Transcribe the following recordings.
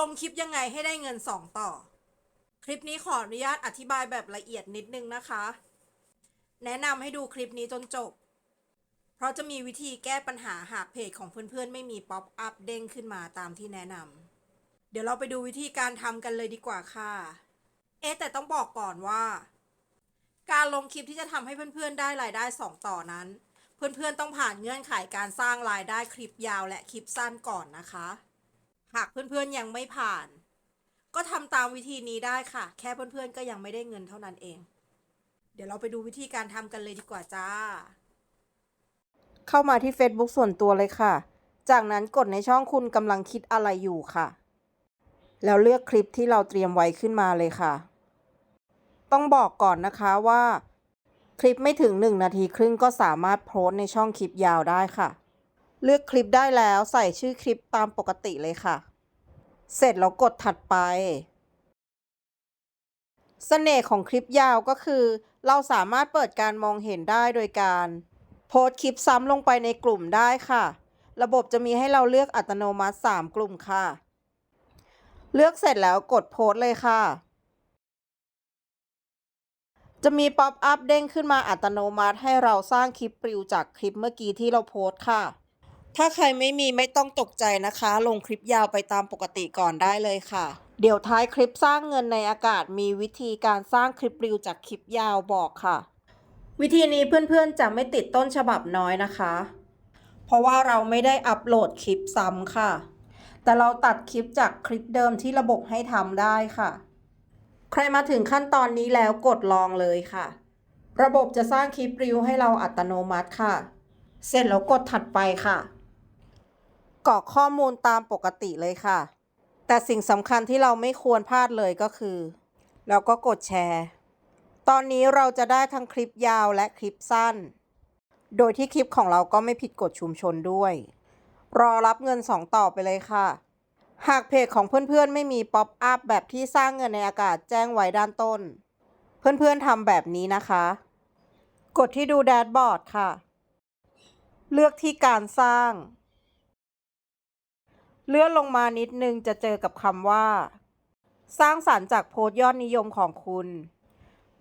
ลงคลิปยังไงให้ได้เงิน 2 ต่อ คลิปนี้ขออนุญาตอธิบายแบบละเอียดนิดนึงนะคะ แนะนำให้ดูคลิปนี้จนจบ เพราะจะมีวิธีแก้ปัญหาหากเพจของเพื่อนๆ ไม่มีป๊อปอัพเด้งขึ้นมาตามที่แนะนำเดี๋ยวเราไปดูวิธีการทำกันเลยดีกว่าค่ะ เอ๊แต่ต้องบอกก่อนว่า การลงคลิปที่จะทำให้เพื่อนๆ ได้รายได้ 2 ต่อนั้น เพื่อนๆ ต้องผ่านเงื่อนไขการสร้างรายได้คลิปยาวและคลิปสั้นก่อนนะคะ หากเพื่อนๆยังไม่ผ่าน ก็ทำตามวิธีนี้ได้ค่ะ แค่เพื่อนๆก็ยังไม่ได้เงินเท่านั้นเอง เดี๋ยวเราไปดูวิธีการทำกันเลยดีกว่าจ้า เข้ามาที่ Facebook ส่วนตัวเลยค่ะ จากนั้นกดในช่องคุณกำลังคิดอะไรอยู่ค่ะ แล้วเลือกคลิปที่เราเตรียมไว้ขึ้นมาเลยค่ะ ต้องบอกก่อนนะคะว่า คลิปไม่ถึง 1 นาทีครึ่งก็สามารถโพสในช่องคลิปยาวได้ค่ะเลือกคลิปได้แล้วใส่ชื่อคลิปตามปกติเลยค่ะ เสร็จแล้วกดถัดไปเสน่ห์ของคลิปยาวก็คือ เราสามารถเปิดการมองเห็นได้โดยการ โพสคลิปซ้ำลงไปในกลุ่มได้ค่ะ ระบบจะมีให้เราเลือกอัตโนมัติ 3 กลุ่มค่ะ เลือกเสร็จแล้วกดโพสเลยค่ะ จะมีป๊อปอัพเด้งขึ้นมาอัตโนมัติให้เราสร้างคลิปปลิวจากคลิปเมื่อกี้ที่เราโพสค่ะ ถ้าใครไม่มีไม่ต้องตกใจนะคะ ลงคลิปยาวไปตามปกติก่อนได้เลยค่ะ เดี๋ยวท้ายคลิปสร้างเงินในอากาศมีวิธีการสร้างคลิปปลิวจากคลิปยาวบอกค่ะ วิธีนี้เพื่อนๆจะไม่ติดต้นฉบับน้อยนะคะ เพราะว่าเราไม่ได้อัปโหลดคลิปซ้ำค่ะ แต่เราตัดคลิปจากคลิปเดิมที่ระบบให้ทำได้ค่ะ ใครมาถึงขั้นตอนนี้แล้วกดลองเลยค่ะ ระบบจะสร้างคลิปรีวให้เราอัตโนมัติค่ะ เสร็จแล้วกดถัดไปค่ะ กรอกข้อมูลตามปกติเลยค่ะ แต่สิ่งสำคัญที่เราไม่ควรพลาดเลยก็คือ เราก็กดแชร์ ตอนนี้เราจะได้ทั้งคลิปยาวและคลิปสั้น โดยที่คลิปของเราก็ไม่ผิดกฎชุมชนด้วย รอรับเงิน 2 ต่อไปเลยค่ะ หากเพจของเพื่อนๆ ไม่มีป๊อปอัพแบบที่สร้างเงินในอากาศแจ้งไว้ด้านต้น เพื่อนๆทำแบบนี้นะคะ กดที่ดูแดชบอร์ดค่ะ เลือกที่การสร้าง เลื่อนลงมานิดนึงจะเจอกับคำว่า สร้างสารรค์จากโพสต์ยอดนิยมของคุณ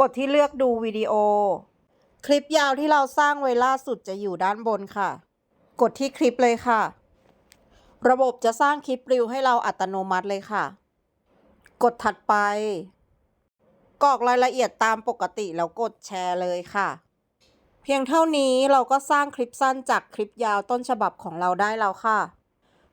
กดที่เลือกดูวิดีโอ คลิปยาวที่เราสร้างไว้ล่าสุดจะอยู่ด้านบนค่ะ กดที่คลิปเลยค่ะ ระบบจะสร้างคลิปรีวให้เราอัตโนมัติเลยค่ะ กดถัดไปกรอกรายละเอียดตามปกติแล้วกดแชร์เลยค่ะ เพียงเท่านี้เราก็สร้างคลิปสั้นจากคลิปยาวต้นฉบับของเราได้แล้วค่ะ